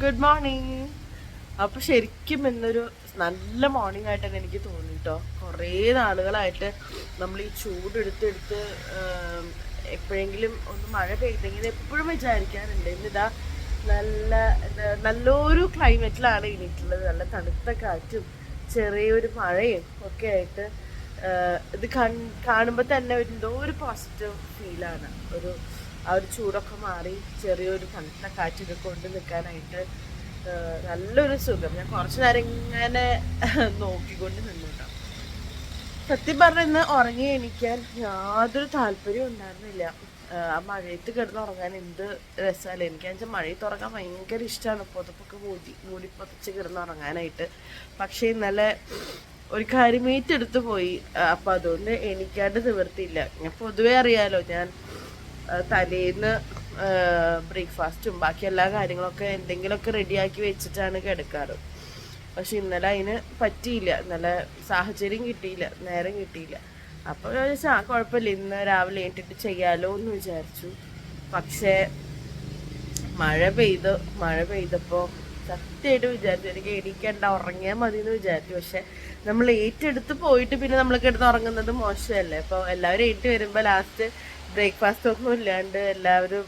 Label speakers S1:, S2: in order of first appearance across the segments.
S1: Good morning അപ്പൊ ശരിക്കും ഇന്നൊരു നല്ല മോർണിംഗ് ആയിട്ട് തന്നെ എനിക്ക് തോന്നി കേട്ടോ കുറേ നാളുകളായിട്ട് നമ്മൾ ഈ ചൂടെടുത്തെടുത്ത് എപ്പോഴെങ്കിലും ഒന്ന് മഴ പെയ്തെങ്കിൽ എപ്പോഴും വിചാരിക്കാറുണ്ട്. ഇന്നിതാ നല്ല നല്ലൊരു ക്ലൈമറ്റിലാണ് ഇനിയിട്ടുള്ളത്. നല്ല തണുത്ത കാറ്റും ചെറിയൊരു മഴയും ഒക്കെ ആയിട്ട് ഇത് കാണുമ്പോൾ തന്നെ എന്തോ ഒരു പോസിറ്റീവ് ഫീലാണ് ഒരു ആ ഒരു ചൂടൊക്കെ മാറി ചെറിയൊരു തണുത്ത കാറ്റൊക്കെ കൊണ്ട് നിൽക്കാനായിട്ട് നല്ലൊരു സുഖം. ഞാൻ കുറച്ച് നേരം ഇങ്ങനെ നോക്കിക്കൊണ്ട് നിന്നു കേട്ടോ സത്യം പറഞ്ഞ ഇന്ന് ഉറങ്ങി എണീക്കാൻ യാതൊരു താല്പര്യവും ഉണ്ടായിരുന്നില്ല. ആ മഴയത്ത് കിടന്ന് ഉറങ്ങാൻ എന്ത് രസമല്ലേ. എനിക്ക് വെച്ചാൽ മഴയത്ത് ഉറങ്ങാൻ ഭയങ്കര ഇഷ്ടമാണ് പുതപ്പൊക്കെ മൂടി മൂടി പുതച്ച് കിടന്ന് ഉറങ്ങാനായിട്ട്. പക്ഷേ ഇന്നലെ ഒരു കാര്യം ഏറ്റെടുത്ത് പോയി. അപ്പം അതുകൊണ്ട് എണീക്കാണ്ട് നിവർത്തിയില്ല. ഞാൻ പൊതുവേ അറിയാലോ ഞാൻ തലേന്ന് ബ്രേക്ക്ഫാസ്റ്റും ബാക്കി എല്ലാ കാര്യങ്ങളൊക്കെ എന്തെങ്കിലുമൊക്കെ റെഡിയാക്കി വെച്ചിട്ടാണ് കിടക്കാറ്. പക്ഷെ ഇന്നലെ അതിന് പറ്റിയില്ല. ഇന്നലെ സാഹചര്യം കിട്ടിയില്ല. നേരം കിട്ടിയില്ല. അപ്പോൾ വിചാരിച്ചു ആ കുഴപ്പമില്ല. ഇന്ന് രാവിലെ ഏറ്റിട്ട് ചെയ്യാലോ എന്ന് വിചാരിച്ചു. പക്ഷേ മഴ പെയ്തു മഴ പെയ്തപ്പോൾ സത്യമായിട്ട് വിചാരിച്ചു. എനിക്ക് എണീക്കണ്ട ഉറങ്ങിയാൽ മതി എന്ന് വിചാരിച്ചു. പക്ഷെ നമ്മൾ ഏറ്റെടുത്ത് പോയിട്ട് പിന്നെ നമ്മൾ കിടന്ന് ഉറങ്ങുന്നത് മോശമല്ലേ? അപ്പോൾ എല്ലാവരും ഏറ്റു വരുമ്പോൾ ലാസ്റ്റ് ബ്രേക്ക്ഫാസ്റ്റ് ഒന്നും ഇല്ലാണ്ട് എല്ലാവരും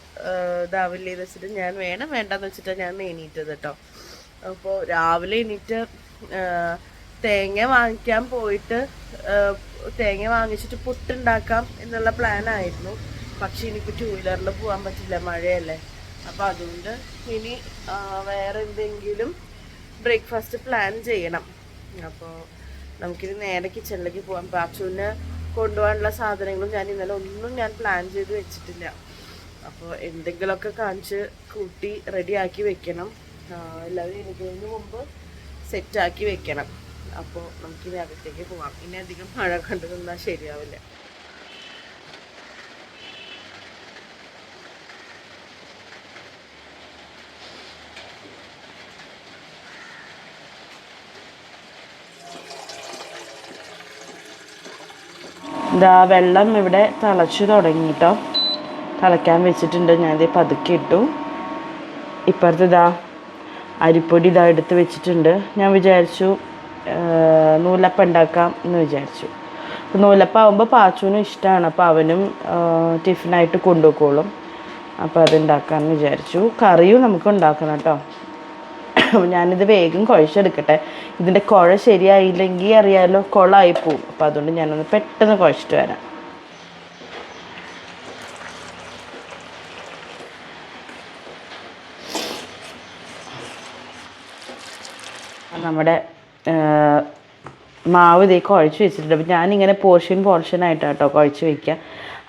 S1: ഇതാവില്ലേ എന്ന് വെച്ചിട്ട് ഞാൻ വേണം വേണ്ടെന്ന് വെച്ചിട്ടാണ് ഞാൻ എണീറ്റത് കേട്ടോ അപ്പോൾ രാവിലെ എണീറ്റ് തേങ്ങ വാങ്ങിക്കാൻ പോയിട്ട് തേങ്ങ വാങ്ങിച്ചിട്ട് പുട്ടുണ്ടാക്കാം എന്നുള്ള പ്ലാനായിരുന്നു. പക്ഷെ എനിക്ക് ടൂ വീലറിൽ പോകാൻ പറ്റില്ല മഴയല്ലേ. അപ്പോൾ അതുകൊണ്ട് ഇനി വേറെ എന്തെങ്കിലും ബ്രേക്ക്ഫാസ്റ്റ് പ്ലാൻ ചെയ്യണം. അപ്പോൾ നമുക്കിനി നേരെ കിച്ചണിലേക്ക് പോകാം പാച്ചുവിന് കൊണ്ടുപോകാനുള്ള സാധനങ്ങളും ഞാൻ ഇന്നലെ ഒന്നും ഞാൻ പ്ലാൻ ചെയ്ത് വെച്ചിട്ടില്ല. അപ്പോൾ എന്തെങ്കിലുമൊക്കെ കാണിച്ച് കൂട്ടി റെഡിയാക്കി വെക്കണം. എല്ലാവരും എനിക്കുന്നതിന് മുമ്പ് സെറ്റാക്കി വെക്കണം. അപ്പോൾ നമുക്കിനി അകത്തേക്ക് പോകാം ഇനി അധികം മഴ കണ്ടു നിന്നാൽ ശരിയാവില്ല. ഇതാ വെള്ളം ഇവിടെ തിളച്ചു തുടങ്ങിട്ടോ തിളയ്ക്കാൻ വെച്ചിട്ടുണ്ട്. ഞാനിത് പതുക്കെ ഇട്ടു. ഇപ്പുറത്ത് ഇതാ അരിപ്പൊടി ഇതാ എടുത്ത് വെച്ചിട്ടുണ്ട്. ഞാൻ വിചാരിച്ചു നൂലപ്പം ഉണ്ടാക്കാം എന്ന് വിചാരിച്ചു. അപ്പോൾ നൂലപ്പം ആകുമ്പോൾ പാച്ചുവിനും ഇഷ്ടമാണ് അപ്പോൾ അവനും ടിഫിനായിട്ട് കൊണ്ടുപോയിക്കോളും. അപ്പോൾ അതുണ്ടാക്കാമെന്ന് വിചാരിച്ചു. കറിയും നമുക്ക് ഉണ്ടാക്കണം കേട്ടോ ഞാനിത് വേഗം കുഴച്ചെടുക്കട്ടെ. ഇതിന്റെ കുഴ ശരിയായില്ലെങ്കിൽ അറിയാമല്ലോ കുളമായി പോവും അപ്പോൾ അതുകൊണ്ട് ഞാനൊന്ന് പെട്ടെന്ന് കുഴച്ചിട്ട് വരാം. നമ്മുടെ മാവ് ഇതേ കുഴച്ച് വെച്ചിട്ടുണ്ട്. അപ്പോൾ ഞാനിങ്ങനെ പോർഷൻ പോർഷൻ ആയിട്ടാണ് കേട്ടോ കുഴച്ച് വയ്ക്കുക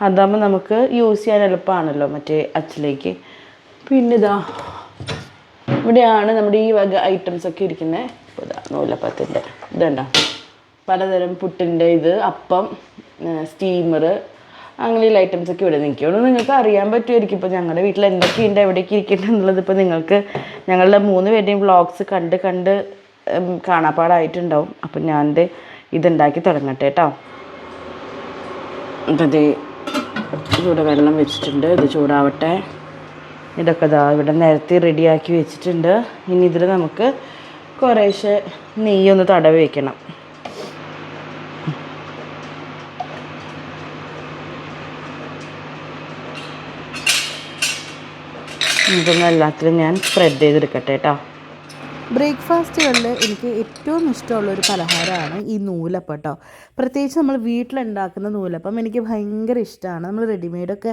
S1: അതാകുമ്പോൾ നമുക്ക് യൂസ് ചെയ്യാൻ എളുപ്പമാണല്ലോ മറ്റേ അച്ചിലേക്ക്. പിന്നെ ഇതാ ഇവിടെയാണ് നമ്മുടെ ഈ വക ഐറ്റംസ് ഒക്കെ ഇരിക്കുന്നത് ഇതാ നൂലപ്പത്തിന്റെ. ഇതുണ്ടോ? പലതരം പുട്ടിന്റെ ഇത് അപ്പം സ്റ്റീമർ അങ്ങനെയുള്ള ഐറ്റംസ് ഒക്കെ ഇവിടെ നിൽക്കുകയുള്ളൂ നിങ്ങൾക്ക് അറിയാൻ പറ്റുമായിരിക്കും ഇപ്പോൾ ഞങ്ങളുടെ വീട്ടിൽ എന്തൊക്കെയുണ്ട് എവിടേക്ക് ഇരിക്കുന്നത് എന്നുള്ളത് ഇപ്പോൾ നിങ്ങൾക്ക് ഞങ്ങളുടെ മൂന്ന് പേരുടെയും വ്ളോഗ്സ് കണ്ട് കണ്ട് കാണാപ്പാടായിട്ടുണ്ടാവും. അപ്പം ഞാൻ ഇതുണ്ടാക്കി തുടങ്ങട്ടെ കേട്ടോ. ദേ ഇവിടെ വെള്ളം വെച്ചിട്ടുണ്ട്. ഇത് ചൂടാവട്ടെ. ഇതൊക്കെ ഇതാ ഇവിടെ നേരത്തെ റെഡിയാക്കി വെച്ചിട്ടുണ്ട്. ഇനി ഇതിൽ നമുക്ക് കുറേശ്ശെ നെയ്യൊന്ന് തടവി വെക്കണം. ഇതൊന്നും എല്ലാത്തിലും ഞാൻ സ്പ്രെഡ് ചെയ്തെടുക്കട്ടെ കേട്ടോ
S2: ബ്രേക്ക്ഫാസ്റ്റുകളിൽ എനിക്ക് ഏറ്റവും ഇഷ്ടമുള്ള ഒരു പലഹാരമാണ് ഈ നൂലപ്പം കേട്ടോ പ്രത്യേകിച്ച് നമ്മൾ വീട്ടിലുണ്ടാക്കുന്ന നൂലപ്പം എനിക്ക് ഭയങ്കര ഇഷ്ടമാണ്. നമ്മൾ റെഡിമെയ്ഡൊക്കെ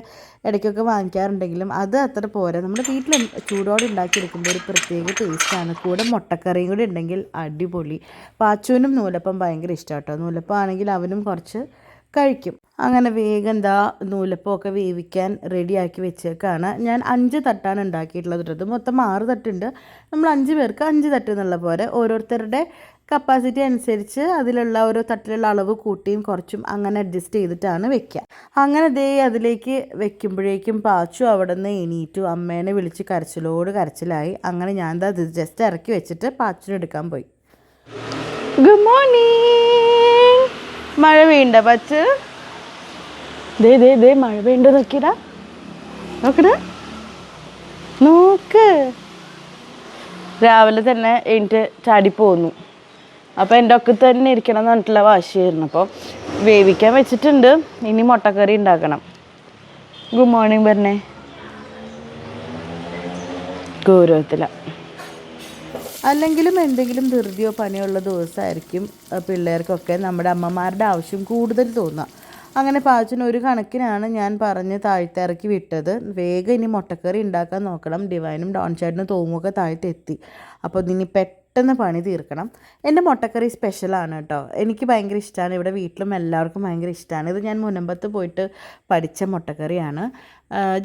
S2: ഇടയ്ക്കൊക്കെ വാങ്ങിക്കാറുണ്ടെങ്കിലും അത് അത്ര പോരാ. നമ്മൾ വീട്ടിൽ ചൂടോടെ ഉണ്ടാക്കിയെടുക്കുമ്പോൾ ഒരു പ്രത്യേക ടേസ്റ്റാണ്. കൂടെ മുട്ടക്കറിയും കൂടി ഉണ്ടെങ്കിൽ അടിപൊളി. പാച്ചുവിനും നൂലപ്പം ഭയങ്കര ഇഷ്ടമാണ് കേട്ടോ നൂലപ്പം ആണെങ്കിൽ അവനും കുറച്ച് കഴിക്കും. അങ്ങനെ വേഗം എന്താ നൂലപ്പമൊക്കെ വേവിക്കാൻ റെഡിയാക്കി വെച്ചേക്കാണ്. ഞാൻ അഞ്ച് തട്ടാണ് ഉണ്ടാക്കിയിട്ടുള്ളത് കേട്ടോ. മൊത്തം ആറ് തട്ടുണ്ട്. നമ്മൾ അഞ്ച് പേർക്ക് അഞ്ച് തട്ട് എന്നുള്ള പോലെ ഓരോരുത്തരുടെ കപ്പാസിറ്റി അനുസരിച്ച് അതിലുള്ള ഓരോ തട്ടിലുള്ള അളവ് കൂട്ടിയും കുറച്ചും അങ്ങനെ അഡ്ജസ്റ്റ് ചെയ്തിട്ടാണ് വെക്കുക അങ്ങനെ ദേ അതിലേക്ക് വെക്കുമ്പോഴേക്കും പാച്ചു അവിടെ നിന്ന് എണീറ്റു. അമ്മേനെ വിളിച്ച് കരച്ചിലോട് കരച്ചിലായി. അങ്ങനെ ഞാൻ ദാ ഇത് ജസ്റ്റ് ഇറക്കി വെച്ചിട്ട് പാച്ചുവിനെ എടുക്കാൻ പോയി.
S1: ഗുഡ് മോർണിംഗ് മഴ വീണ്ട പച്ച്? ദേ ദേ ദേ മഴ വേണ്ട നോക്കിടാ നോക്കടാ. നോക്ക്. രാവിലെ തന്നെ എണീറ്റ് ചാടിപ്പോന്നു അപ്പോൾ എന്റെ ഒക്കെ തന്നെ ഇരിക്കണം എന്ന് പറഞ്ഞിട്ടുള്ള വാശിയായിരുന്നു. അപ്പോൾ വേവിക്കാൻ വെച്ചിട്ടുണ്ട്. ഇനി മുട്ടക്കറി ഉണ്ടാക്കണം. ഗുഡ് മോർണിംഗ് പറഞ്ഞേ ഗൗരവത്തില.
S2: അല്ലെങ്കിലും എന്തെങ്കിലും ധൃതിയോ പണിയോ ഉള്ള ദിവസമായിരിക്കും പിള്ളേർക്കൊക്കെ നമ്മുടെ അമ്മമാരുടെ ആവശ്യം കൂടുതൽ തോന്നുക. അങ്ങനെ പാചകം ഒരു കണക്കിനാണ് ഞാൻ പറഞ്ഞ് താഴ്ത്തിറക്കി വിട്ടത്. വേഗം ഇനി മുട്ടക്കറി ഉണ്ടാക്കാൻ നോക്കണം. ഡിവൈനും ഡോൺ ചേട്ടനും തോമുമൊക്കെ താഴ്ത്തി എത്തി അപ്പോൾ ഇനി പെട്ടെന്ന് പണി തീർക്കണം. എന്റെ മുട്ടക്കറി സ്പെഷ്യലാണ് കേട്ടോ. എനിക്ക് ഭയങ്കര ഇഷ്ടമാണ് ഇവിടെ വീട്ടിലും എല്ലാവർക്കും ഭയങ്കര ഇഷ്ടമാണ് ഇത് ഞാൻ മുനമ്പത്ത് പോയിട്ട് പഠിച്ച മുട്ടക്കറിയാണ്.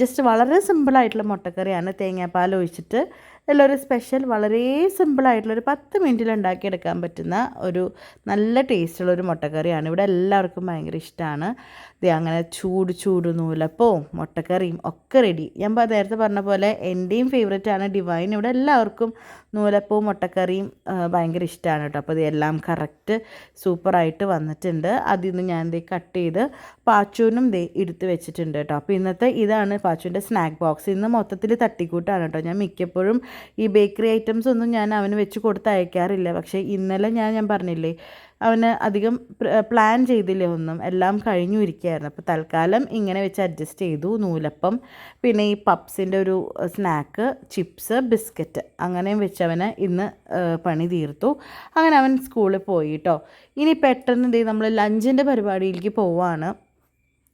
S2: ജസ്റ്റ് വളരെ സിമ്പിളായിട്ടുള്ള മുട്ടക്കറിയാണ്. തേങ്ങാപ്പാൽ ഒഴിച്ചിട്ട് ഉള്ളൊരു സ്പെഷ്യൽ വളരെ സിമ്പിളായിട്ടുള്ള ഒരു പത്ത് മിനിറ്റിൽ ഉണ്ടാക്കിയെടുക്കാൻ പറ്റുന്ന ഒരു നല്ല ടേസ്റ്റുള്ള ഒരു മുട്ടക്കറിയാണ്. ഇവിടെ എല്ലാവർക്കും ഭയങ്കര ഇഷ്ടമാണ് ദേ അങ്ങനെ ചൂട് ചൂട് നൂലപ്പവും മുട്ടക്കറിയും ഒക്കെ റെഡി ഞാൻ നേരത്തെ പറഞ്ഞ പോലെ എന്റെയും ആണ് ഡിവൈൻ ഇവിടെ എല്ലാവർക്കും നൂലപ്പവും മുട്ടക്കറിയും ഭയങ്കര ഇഷ്ടമാണ് കേട്ടോ. അപ്പോൾ ഇതെല്ലാം കറക്റ്റ് സൂപ്പറായിട്ട് വന്നിട്ടുണ്ട്. അതിൽ നിന്ന് ഞാൻ ദേ കട്ട് ചെയ്ത് പാച്ചൂനും ദേ എടുത്ത് വെച്ചിട്ടുണ്ട് കേട്ടോ. അപ്പോൾ ഇന്നത്തെ ഇതാണ് പാച്ചൂന്റെ സ്നാക്ക് ബോക്സ് ഇന്ന് മൊത്തത്തിൽ തട്ടിക്കൂട്ടാണ് കേട്ടോ. ഞാൻ മിക്കപ്പോഴും ഈ ബേക്കറി ഐറ്റംസ് ഒന്നും ഞാൻ അവന് വെച്ച് കൊടുത്ത് അയക്കാറില്ല. പക്ഷേ ഇന്നലെ ഞാൻ ഞാൻ പറഞ്ഞില്ലേ അവന് അധികം പ്ലാൻ ചെയ്തില്ല ഒന്നും. എല്ലാം കഴിഞ്ഞു ഇരിക്കുകയായിരുന്നു. അപ്പോൾ തൽക്കാലം ഇങ്ങനെ വെച്ച് അഡ്ജസ്റ്റ് ചെയ്തു. നൂലപ്പം പിന്നെ ഈ പപ്സിന്റെ ഒരു സ്നാക്ക് ചിപ്സ് ബിസ്ക്കറ്റ് അങ്ങനെയും വെച്ച് അവന് ഇന്ന് പണി തീർത്തു. അങ്ങനെ അവൻ സ്കൂളിൽ പോയി കേട്ടോ ഇനി പെട്ടെന്ന് നമ്മൾ ലഞ്ചിന്റെ പരിപാടിയിലേക്ക് പോവാണ്.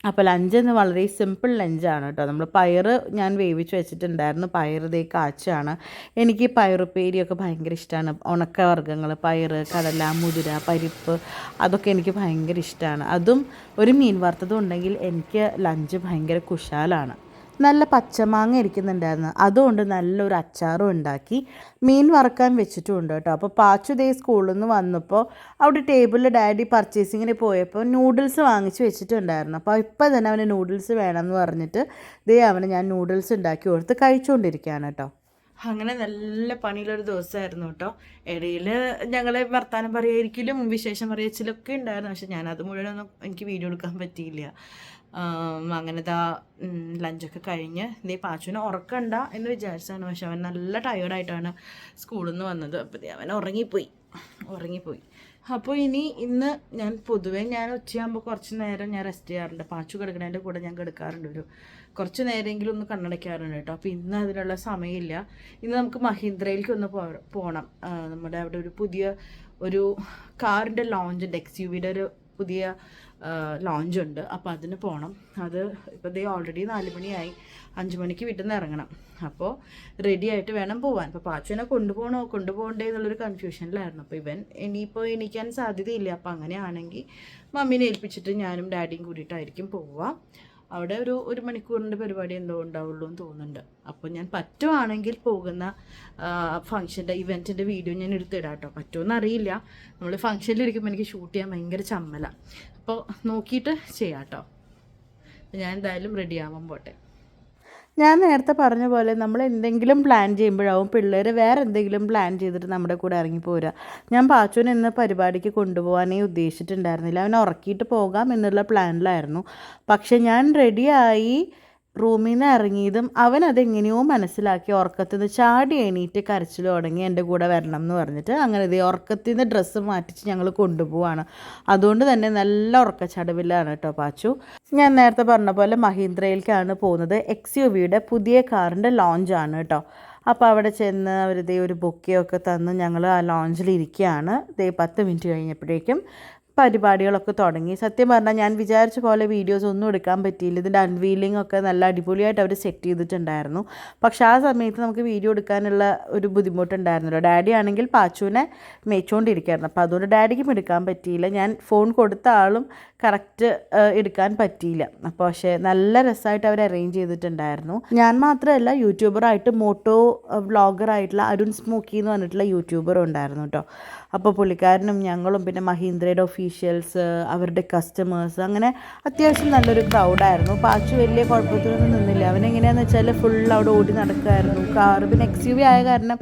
S2: അപ്പോൾ ലഞ്ച് എന്ന് വളരെ സിമ്പിൾ ലഞ്ചാണ് കേട്ടോ നമ്മൾ പയറ് ഞാൻ വേവിച്ച് വെച്ചിട്ടുണ്ടായിരുന്നു. പയർ കാച്ചാണ്. എനിക്ക് പയറുപ്പേരിയൊക്കെ ഭയങ്കര ഇഷ്ടമാണ് ഉണക്കവർഗങ്ങൾ പയറ് കടല മുതിര പരിപ്പ് അതൊക്കെ എനിക്ക് ഭയങ്കര ഇഷ്ടമാണ് അതും ഒരു മീൻ വറുത്തതും ഉണ്ടെങ്കിൽ എനിക്ക് ലഞ്ച് ഭയങ്കര കുശാലാണ്. നല്ല പച്ചമാങ്ങ ഇരിക്കുന്നുണ്ടായിരുന്നു. അതുകൊണ്ട് നല്ലൊരു അച്ചാറും ഉണ്ടാക്കി. മീൻ വറക്കാൻ വെച്ചിട്ടുമുണ്ട് കേട്ടോ. അപ്പോൾ പാച്ചു ദേ സ്കൂളിൽ നിന്ന് വന്നപ്പോൾ അവിടെ ടേബിളിൽ ഡാഡി പർച്ചേസിങ്ങിന് പോയപ്പോൾ നൂഡിൽസ് വാങ്ങിച്ച് വെച്ചിട്ടുണ്ടായിരുന്നു. അപ്പോൾ ഇപ്പോൾ തന്നെ അവന് നൂഡിൽസ് വേണമെന്ന് പറഞ്ഞിട്ട് ദേ അവന് ഞാൻ നൂഡിൽസ് ഉണ്ടാക്കി കൊടുത്ത് കഴിച്ചുകൊണ്ടിരിക്കുകയാണ് കേട്ടോ. അങ്ങനെ നല്ല പണിയുള്ളൊരു ദിവസമായിരുന്നു കേട്ടോ. ഇടയിൽ ഞങ്ങൾ വർത്താനം പറയായിരിക്കലും വിശേഷം പറയച്ചിലൊക്കെ ഉണ്ടായിരുന്നു. പക്ഷെ ഞാനത് മുഴുവനൊന്നും എനിക്ക് വീഡിയോ എടുക്കാൻ പറ്റിയില്ല. ആം, അങ്ങനെ ദാ ഉം, ലഞ്ചൊക്കെ കഴിഞ്ഞ് ഇതേ പാച്ചുവിനെ ഉറക്കണ്ട എന്ന് വിചാരിച്ചാണ് പക്ഷെ അവൻ നല്ല ടയേർഡായിട്ടാണ് സ്കൂളിൽ നിന്ന് വന്നത്. അപ്പോൾ അവൻ ഉറങ്ങിപ്പോയി. ഉറങ്ങിപ്പോയി. അപ്പോൾ ഇനി ഇന്ന് ഞാൻ പൊതുവെ ഞാൻ ഉച്ചയാകുമ്പോൾ കുറച്ച് നേരം ഞാൻ റെസ്റ്റ് ചെയ്യാറുണ്ട്. പാച്ചു കിടക്കുന്നതിന്റെ കൂടെ ഞാൻ കിടക്കാറുണ്ട്. ഒരു കുറച്ച് നേരമെങ്കിലും ഒന്ന് കണ്ണടയ്ക്കാറുണ്ട് കേട്ടോ. അപ്പോൾ ഇന്ന് അതിനുള്ള സമയമില്ല. ഇന്ന് നമുക്ക് മഹീന്ദ്രയിലേക്ക് ഒന്ന് പോകണം നമ്മുടെ അവിടെ ഒരു പുതിയ ഒരു കാറിന്റെ ലോഞ്ച് ഉണ്ട്. എക്സ് യു വിയുടെ ഒരു പുതിയ ലോഞ്ച് ഉണ്ട്. അപ്പോൾ അതിന് പോകണം അത് ഇപ്പോൾ ദേ ഓൾറെഡി നാല് മണിയായി. അഞ്ച് മണിക്ക് വീട്ടിൽ നിന്ന് ഇറങ്ങണം. അപ്പോൾ റെഡി ആയിട്ട് വേണം പോവാൻ. അപ്പോൾ പാച്ചനെ കൊണ്ടുപോകണോ? കൊണ്ടുപോകണ്ടേ എന്നുള്ളൊരു കൺഫ്യൂഷനിലായിരുന്നു അപ്പോൾ ഇവൻ ഇനിയിപ്പോൾ എണീക്കാൻ സാധ്യതയില്ല. അപ്പോൾ അങ്ങനെയാണെങ്കിൽ മമ്മീനെ ഏൽപ്പിച്ചിട്ട് ഞാനും ഡാഡിയും കൂടിയിട്ടായിരിക്കും പോവുക അവിടെ ഒരു ഒരു മണിക്കൂറിന്റെ പരിപാടി എന്തോ ഉണ്ടാവുള്ളൂ എന്ന് തോന്നുന്നുണ്ട്. അപ്പോൾ ഞാൻ പറ്റുവാണെങ്കിൽ പോകുന്ന ഫംഗ്ഷന്റെ ഇവന്റിന്റെ വീഡിയോ ഞാൻ എടുത്തിടാം കേട്ടോ. പറ്റുമെന്ന് അറിയില്ല. നമ്മൾ ഫംഗ്ഷനിലിരിക്കുമ്പോൾ എനിക്ക് ഷൂട്ട് ചെയ്യാൻ ഭയങ്കര ചമ്മല. അപ്പോൾ നോക്കിയിട്ട് ചെയ്യാം കേട്ടോ. ഞാൻ എന്തായാലും റെഡി ആവാൻ പോട്ടെ. ഞാൻ നേരത്തെ പറഞ്ഞ പോലെ നമ്മൾ എന്തെങ്കിലും പ്ലാൻ ചെയ്യുമ്പോഴാവും പിള്ളേർ വേറെ എന്തെങ്കിലും പ്ലാൻ ചെയ്തിട്ട് നമ്മുടെ കൂടെ ഇറങ്ങി പോരുക. ഞാൻ പാച്ചുവിനെ ഇന്ന് പരിപാടിക്ക് കൊണ്ടുപോകാനേ ഉദ്ദേശിച്ചിട്ടുണ്ടായിരുന്നില്ല. അവനെ ഉറക്കിയിട്ട് പോകാം എന്നുള്ള പ്ലാനിലായിരുന്നു പക്ഷെ ഞാൻ റെഡിയായി റൂമിൽ നിന്ന് ഇറങ്ങിയതും അവൻ അതെങ്ങനെയോ മനസ്സിലാക്കി ഉറക്കത്തിൽ നിന്ന് ചാടി എണീറ്റ് കരച്ചിൽ തുടങ്ങി എന്റെ കൂടെ വരണം എന്ന് പറഞ്ഞിട്ട് അങ്ങനെ ദേ ഉറക്കത്തിൽ നിന്ന് ഡ്രസ്സ് മാറ്റിച്ച് ഞങ്ങൾ കൊണ്ടുപോവാണ്. അതുകൊണ്ട് തന്നെ നല്ല ഉറക്കച്ചടവിലാണ് കേട്ടോ പാച്ചു. ഞാൻ നേരത്തെ പറഞ്ഞ പോലെ മഹീന്ദ്രയിലേക്കാണ് പോകുന്നത്. എക്സ് യു വിയുടെ പുതിയ കാറിന്റെ ആണ് കേട്ടോ. അപ്പോൾ അവിടെ ചെന്ന് അവർ ദേ ഒരു ബൊക്കെയൊക്കെ തന്ന് ഞങ്ങൾ ആ ലോഞ്ചിൽ ഇരിക്കുകയാണ് ദേ പത്ത് മിനിറ്റ് കഴിഞ്ഞപ്പോഴേക്കും പരിപാടികളൊക്കെ തുടങ്ങി. സത്യം പറഞ്ഞാൽ ഞാൻ വിചാരിച്ച പോലെ വീഡിയോസ് ഒന്നും എടുക്കാൻ പറ്റിയില്ല. ഇതിന്റെ അൺവീലിംഗ് ഒക്കെ നല്ല അടിപൊളിയായിട്ട് അവർ സെറ്റ് ചെയ്തിട്ടുണ്ടായിരുന്നു. പക്ഷേ ആ സമയത്ത് നമുക്ക് വീഡിയോ എടുക്കാനുള്ള ഒരു ബുദ്ധിമുട്ടുണ്ടായിരുന്നല്ലോ. ഡാഡി ആണെങ്കിൽ പാച്ചുവിനെ മേച്ചുകൊണ്ടിരിക്കുകയായിരുന്നു അപ്പോൾ അതുകൊണ്ട് ഡാഡിക്കും എടുക്കാൻ പറ്റിയില്ല. ഞാൻ ഫോൺ കൊടുത്ത ആളും കറക്റ്റ് എടുക്കാൻ പറ്റിയില്ല. അപ്പോൾ പക്ഷേ നല്ല രസമായിട്ട് അവർ അറേഞ്ച് ചെയ്തിട്ടുണ്ടായിരുന്നു. ഞാൻ മാത്രമല്ല യൂട്യൂബറായിട്ട് മോട്ടോ വ്ളോഗറായിട്ടുള്ള അരുൺ സ്മോക്കി എന്ന് പറഞ്ഞിട്ടുള്ള യൂട്യൂബറും ഉണ്ടായിരുന്നു കേട്ടോ അപ്പോൾ പുള്ളിക്കാരനും ഞങ്ങളും പിന്നെ മഹീന്ദ്രയുടെ ഒഫീഷ്യൽ ഒഫീഷ്യൽസ് അവരുടെ കസ്റ്റമേഴ്സ് അങ്ങനെ അത്യാവശ്യം നല്ലൊരു ക്രൗഡായിരുന്നു പാച്ചു വലിയ കുഴപ്പത്തിലൊന്നും നിന്നില്ല. അവനെങ്ങനെയാണെന്ന് വെച്ചാൽ ഫുൾ അവിടെ ഓടി നടക്കുമായിരുന്നു കാറ് പിന്നെ എക്സ് യു വി ആയ കാരണം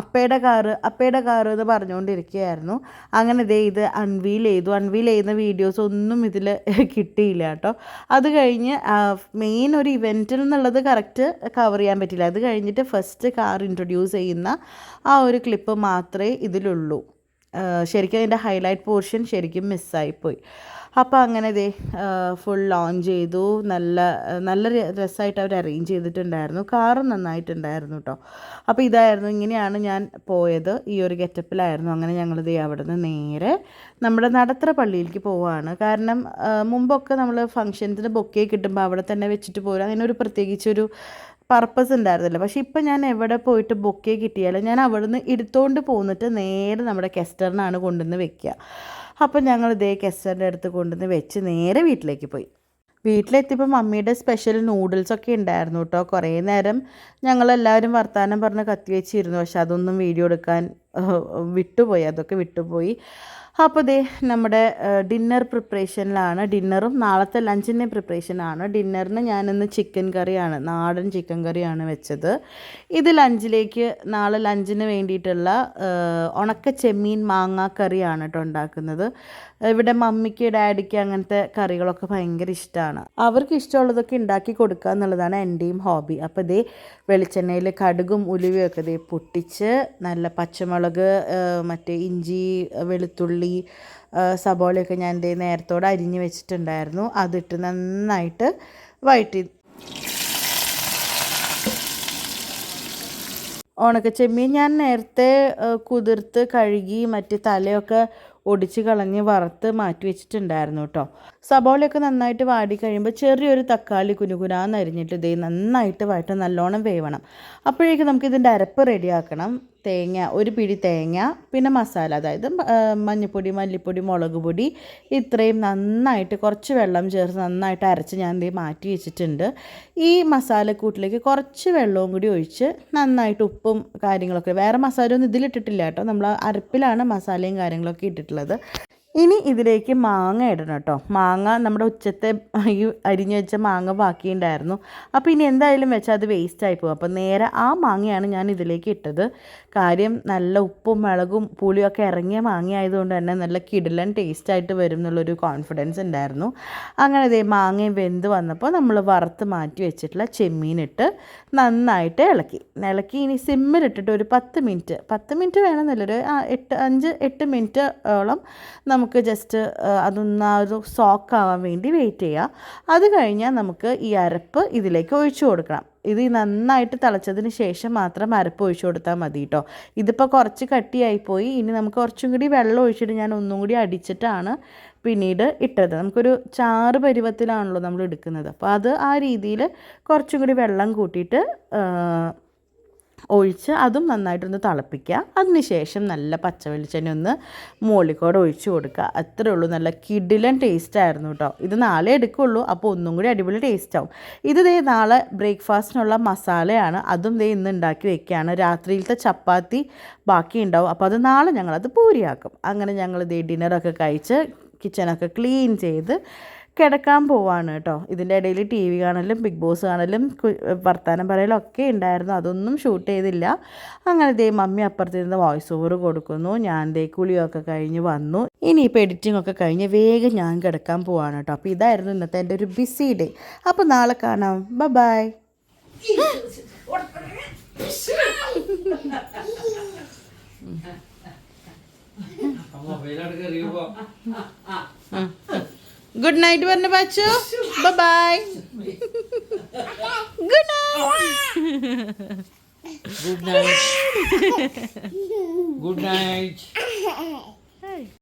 S2: അപ്പയുടെ കാറ് അപ്പയുടെ കാറ് എന്ന് പറഞ്ഞുകൊണ്ടിരിക്കുകയായിരുന്നു. അങ്ങനെ ദേ ഇത് അൺവീൽ ചെയ്തു. അൺവീൽ ചെയ്യുന്ന വീഡിയോസ് ഒന്നും ഇതിൽ കിട്ടിയില്ല കേട്ടോ. അത് കഴിഞ്ഞ് മെയിൻ ഒരു ഇവന്റിൽ എന്നുള്ളത് കറക്റ്റ് കവർ ചെയ്യാൻ പറ്റില്ല അത് കഴിഞ്ഞിട്ട് ഫസ്റ്റ് കാർ ഇൻട്രൊഡ്യൂസ് ചെയ്യുന്ന ആ ഒരു ക്ലിപ്പ് മാത്രമേ ഇതിലുള്ളൂ. ശരിക്കും അതിന്റെ ഹൈലൈറ്റ് പോർഷൻ ശരിക്കും മിസ്സായിപ്പോയി അപ്പോൾ അങ്ങനെ ഇതേ ഫുൾ ലോഞ്ച് ചെയ്തു. നല്ല നല്ല ഡ്രസ്സായിട്ട് അവർ അറേഞ്ച് ചെയ്തിട്ടുണ്ടായിരുന്നു. കാറും നന്നായിട്ടുണ്ടായിരുന്നു കേട്ടോ അപ്പോൾ ഇതായിരുന്നു ഇങ്ങനെയാണ് ഞാൻ പോയത്. ഈ ഒരു ഗെറ്റപ്പിലായിരുന്നു അങ്ങനെ ഞങ്ങൾ ദേ അവിടെ നിന്ന് നേരെ നമ്മുടെ നടത്തറ പള്ളിയിലേക്ക് പോവുകയാണ് കാരണം മുമ്പൊക്കെ നമ്മൾ ഫംഗ്ഷൻസിന് ബൊക്കെ കിട്ടുമ്പോൾ അവിടെ തന്നെ വെച്ചിട്ട് പോരും. അങ്ങനെ ഒരു പ്രത്യേകിച്ചൊരു പർപ്പസ് ഉണ്ടായിരുന്നില്ല. പക്ഷേ ഇപ്പം ഞാൻ എവിടെ പോയിട്ട് ബൊക്കെ കിട്ടിയാലും ഞാൻ അവിടുന്ന് എടുത്തുകൊണ്ട് പോന്നിട്ട് നേരെ നമ്മുടെ കെസ്റ്ററിനാണ് കൊണ്ടുവന്ന് വെക്കുക. അപ്പം ഞങ്ങൾ ഇതേ കെസ്റ്ററിന്റെ അടുത്ത് കൊണ്ടുവന്ന് വെച്ച് നേരെ വീട്ടിലേക്ക് പോയി. വീട്ടിലെത്തിയപ്പോൾ മമ്മിയുടെ സ്പെഷ്യൽ നൂഡിൽസൊക്കെ ഉണ്ടായിരുന്നു കേട്ടോ. കുറേ നേരം ഞങ്ങളെല്ലാവരും വർത്തമാനം പറഞ്ഞ് കത്തി വെച്ചിരുന്നു. പക്ഷെ അതൊന്നും വീഡിയോ എടുക്കാൻ വിട്ടുപോയി. അതൊക്കെ വിട്ടുപോയി. അപ്പോൾ ദേ നമ്മുടെ ഡിന്നർ പ്രിപ്പറേഷനിലാണ് ഡിന്നറും നാളത്തെ ലഞ്ചിന്റെ പ്രിപ്പറേഷനാണ് ഡിന്നറിന് ഞാനിന്ന് ചിക്കൻ കറിയാണ് നാടൻ ചിക്കൻ കറിയാണ് വെച്ചത്. ഇത് ലഞ്ചിലേക്ക് നാളെ ലഞ്ചിന് വേണ്ടിയിട്ടുള്ള ഉണക്ക ചെമ്മീൻ മാങ്ങ കറിയാണ് കേട്ടോ ഉണ്ടാക്കുന്നത്. ഇവിടെ മമ്മിക്ക് ഡാഡിക്ക് അങ്ങനത്തെ കറികളൊക്കെ ഭയങ്കര ഇഷ്ടമാണ് അവർക്ക് ഇഷ്ടമുള്ളതൊക്കെ ഉണ്ടാക്കി കൊടുക്കുക എന്നുള്ളതാണ് എന്റെയും ഹോബി. അപ്പോൾ ഇതേ വെളിച്ചെണ്ണയിൽ കടുകും ഉലുവയൊക്കെ ഇതേ പൊട്ടിച്ച് നല്ല പച്ചമുളക് മറ്റേ ഇഞ്ചി വെളുത്തുള്ളി ഏഹ്, സബോളയൊക്കെ ഞാൻ എന്റെ നേരത്തോടെ അരിഞ്ഞ് വെച്ചിട്ടുണ്ടായിരുന്നു. അതിട്ട് നന്നായിട്ട് വഴറ്റി ഉണക്ക ചെമ്മീൻ ഞാൻ നേരത്തെ കുതിർത്ത് കഴുകി മറ്റ് തലയൊക്കെ ഒടിച്ച് കളഞ്ഞ് വറുത്ത് മാറ്റി വെച്ചിട്ടുണ്ടായിരുന്നു കേട്ടോ സബോളയൊക്കെ നന്നായിട്ട് വാടി കഴിയുമ്പോൾ ചെറിയൊരു തക്കാളി കുനുകുനാന്ന് അരിഞ്ഞിട്ട് ഇതേ നന്നായിട്ട് വാട്ട് നല്ലോണം വേവണം. അപ്പോഴേക്കും നമുക്ക് ഇതിന്റെ അരപ്പ് റെഡിയാക്കണം. തേങ്ങ ഒരു പിടി തേങ്ങ പിന്നെ മസാല അതായത് മഞ്ഞൾപ്പൊടി മല്ലിപ്പൊടി മുളക് പൊടി ഇത്രയും നന്നായിട്ട് കുറച്ച് വെള്ളം ചേർത്ത് നന്നായിട്ട് അരച്ച് ഞാൻ ദേ മാറ്റി വെച്ചിട്ടുണ്ട്. ഈ മസാലക്കൂട്ടിലേക്ക് കുറച്ച് വെള്ളവും കൂടി ഒഴിച്ച് നന്നായിട്ട് ഉപ്പും കാര്യങ്ങളൊക്കെ വേറെ മസാല ഒന്നും ഇതിലിട്ടിട്ടില്ല കേട്ടോ. നമ്മൾ അരപ്പിലാണ് മസാലയും കാര്യങ്ങളൊക്കെ ഇട്ടിട്ടുള്ളത്. ഇനി ഇതിലേക്ക് മാങ്ങ ഇടണം കേട്ടോ. മാങ്ങ നമ്മുടെ ഉച്ചത്തെ ഈ അരിഞ്ഞു വെച്ച മാങ്ങ ബാക്കിയുണ്ടായിരുന്നു. അപ്പോൾ ഇനി എന്തായാലും വെച്ചാൽ അത് വേസ്റ്റ് ആയി പോകും. അപ്പോൾ നേരെ ആ മാങ്ങയാണ് ഞാൻ ഇതിലേക്ക് ഇട്ടത്. കാര്യം നല്ല ഉപ്പും മുളകും പുളിയും ഒക്കെ ഇറങ്ങിയ മാങ്ങ ആയതുകൊണ്ട് തന്നെ നല്ല കിടിലൻ ടേസ്റ്റ് ആയിട്ട് വരും എന്നുള്ളൊരു കോൺഫിഡൻസ് ഉണ്ടായിരുന്നു. അങ്ങനെ ഇതേ മാങ്ങയും വെന്ത് വന്നപ്പോൾ നമ്മൾ വറുത്ത് മാറ്റി വെച്ചിട്ടുള്ള ചെമ്മീനിട്ട് നന്നായിട്ട് ഇളക്കി. ഇളക്കി ഇനി സിമ്മിലിട്ടിട്ട് ഒരു പത്ത് മിനിറ്റ് പത്ത് മിനിറ്റ് വേണമെന്നില്ല. ഒരു എട്ട് അഞ്ച് എട്ട് മിനിറ്റ് ഓളം നമുക്ക് ജസ്റ്റ് അതൊന്ന് ആ ഒരു സോക്ക് ആവാൻ വേണ്ടി വെയിറ്റ് ചെയ്യുക അത് കഴിഞ്ഞാൽ നമുക്ക് ഈ അരപ്പ് ഇതിലേക്ക് ഒഴിച്ചു കൊടുക്കണം. ഇത് നന്നായിട്ട് തിളച്ചതിന് ശേഷം മാത്രം അരപ്പ് ഒഴിച്ചു കൊടുത്താൽ മതി കേട്ടോ ഇതിപ്പോൾ കുറച്ച് കട്ടിയായിപ്പോയി ഇനി നമുക്ക് കുറച്ചും കൂടി വെള്ളം ഒഴിച്ചിട്ട് ഞാൻ ഒന്നും കൂടി അടിച്ചിട്ടാണ് പിന്നീട് ഇട്ടത്. നമുക്കൊരു ചാറ് പരുവത്തിലാണല്ലോ നമ്മൾ എടുക്കുന്നത്. അപ്പോൾ അത് ആ രീതിയിൽ കുറച്ചും കൂടി വെള്ളം കൂട്ടിയിട്ട് ഒഴിച്ച് അതും നന്നായിട്ടൊന്ന് തിളപ്പിക്കുക. അതിനുശേഷം നല്ല പച്ച വെളിച്ചെണ്ണ ഒന്ന് മോളിക്കോട് ഒഴിച്ചു കൊടുക്കുക. അത്രേ ഉള്ളൂ. നല്ല കിടിലൻ ടേസ്റ്റ് ആയിരുന്നു കേട്ടോ ഇത് നാളെ എടുക്കുള്ളൂ. അപ്പോൾ ഒന്നും കൂടി അടിപൊളി ടേസ്റ്റ് ആവും. ഇത് ദേ നാളെ ബ്രേക്ക്ഫാസ്റ്റിനുള്ള മസാലയാണ്. അതും ദേ ഇന്ന് ഉണ്ടാക്കി വെക്കുകയാണ്. രാത്രിയിലത്തെ ചപ്പാത്തി ബാക്കി ഉണ്ടാവും. അപ്പോൾ അത് നാളെ ഞങ്ങളത് പൂരിയാക്കും. അങ്ങനെ ഞങ്ങൾ ദേ ഡിന്നറൊക്കെ കഴിച്ച് കിച്ചണൊക്കെ ക്ലീൻ ചെയ്ത് കിടക്കാൻ പോവാണ് കേട്ടോ. ഇതിന്റെ ഇടയിൽ ടി വി കാണലും ബിഗ് ബോസ് കാണലും വർത്തമാനം വർത്താനം പറയലും ഒക്കെ ഉണ്ടായിരുന്നു. അതൊന്നും ഷൂട്ട് ചെയ്തില്ല. അങ്ങനെ ദേ മമ്മി അപ്പുറത്തിരുന്ന് വോയിസ് ഓവർ കൊടുക്കുന്നു. ഞാൻ ദേ കുളിയൊക്കെ കഴിഞ്ഞ് വന്നു. ഇനിയിപ്പോൾ എഡിറ്റിംഗ് ഒക്കെ കഴിഞ്ഞ് വേഗം ഞാൻ കിടക്കാൻ പോവാണ് കേട്ടോ. അപ്പോൾ ഇതായിരുന്നു ഇന്നത്തെ എന്റെ ഒരു ബിസി ഡേ അപ്പോൾ നാളെ കാണാം. ബ ബൈ ഗുഡ് നൈറ്റ് പറഞ്ഞു Pachu bye good night
S3: good night good night